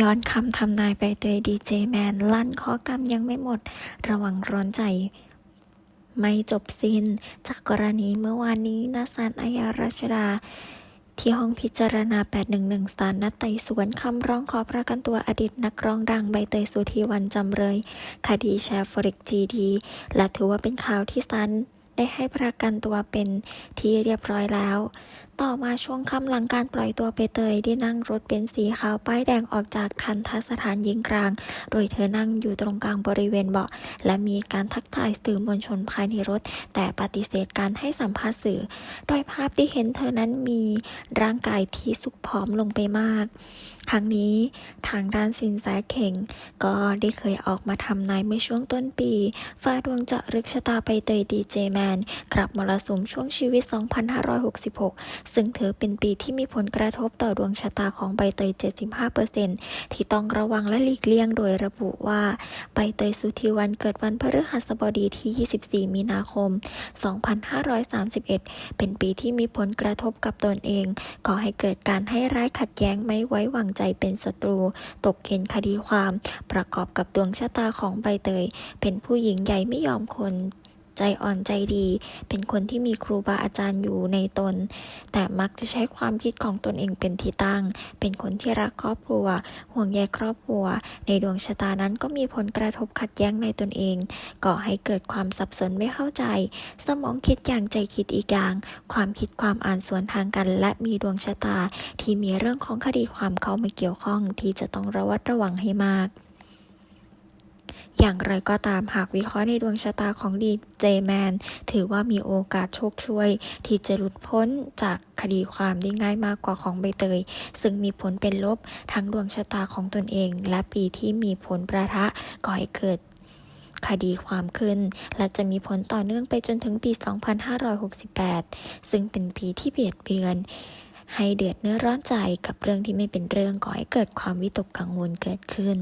ย้อนคำทำนายใบเตยดีเจแมน ลั่นข้อกรรมยังไม่หมด ระวังร้อนใจ ไม่จบสิ้น จากกรณีเมื่อวานนี้นาศาลอาญารัชดา ที่ห้องพิจารณา 811ศาลนัดไต่สวนคำร้องขอประกันตัวอดีตนักร้องดังใบเตยสุธีวันจำเลย คดีแชร์ฟร็กจีดีและถือว่าเป็นข่าวที่ศาลได้ให้ประกันตัวเป็นที่เรียบร้อยแล้ว ต่อมาช่วงค่ำหลังการปล่อยตัวไปเตยได้นั่งรถเบนซ์สีขาวป้ายแดงออกจากทันทสถานยิงกลาง โดยเธอนั่งอยู่ตรงกลางบริเวณเบาะ และมีการทักทายสื่อมวลชนภายในรถ แต่ปฏิเสธการให้สัมภาษณ์สื่อ โดยภาพที่เห็นเธอนั้นมีร่างกายที่สุกผอมลงไปมากครั้งนี้ทางด้านสินแสเข่ง ก็ได้เคยออกมาทำนายเมื่อช่วงต้นปีฟ้าดวงจะรึกชะตาไปเตยดีเจแมนกลับมรสุมช่วงชีวิต 2566ซึ่งถือเป็นปีที่มีผลกระทบต่อดวงชะตาของใบเตย 75%ที่ต้องระวังและหลีกเลี่ยงโดยระบุว่าใบเตยสุธีวันเกิดวันพฤหัสบดีที่ 24 มีนาคม 2531 เป็นปีที่มีผลกระทบกับตนเองก่อให้เกิดการให้ร้ายขัดแย้งไม่ไว้วางใจเป็นศัตรู ตกเข็นคดีความ ประกอบกับดวงชะตาของใบเตย เป็นผู้หญิงใหญ่ไม่ยอมคน ใจอ่อนใจดี เป็นคนที่มีครูบาอาจารย์อยู่ในตน แต่มักจะใช้ความคิดของตนเองเป็นที่ตั้ง เป็นคนที่รักครอบครัว ห่วงใยครอบครัว ในดวงชะตานั้นก็มีผลกระทบขัดแย้งในตนเอง ก่อให้เกิดความสับสนไม่เข้าใจ สมองคิดอย่างใจคิดอีกอย่าง ความคิดความอ่านสวนทางกัน และมีดวงชะตาที่มีเรื่องของคดีความเข้ามาเกี่ยวข้องที่จะต้องระวัดระวังให้มาก อย่างไรก็ตามหากวิเคราะห์ในดวงชะตาของดีเจแมนถือว่ามีโอกาสโชคช่วย ที่จะหลุดพ้นจากคดีความได้ง่ายมากกว่าของใบเตย ซึ่งมีผลเป็นลบทั้งดวงชะตาของตนเอง และปีที่มีผลประทะก่อให้เกิดคดีความขึ้น และจะมีผลต่อเนื่องไปจนถึงปี 2568 ซึ่งเป็นปีที่เบียดเบือน ให้เดือดเนื้อร้อนใจกับเรื่องที่ไม่เป็นเรื่องก่อให้เกิดความวิตกกังวลเกิดขึ้น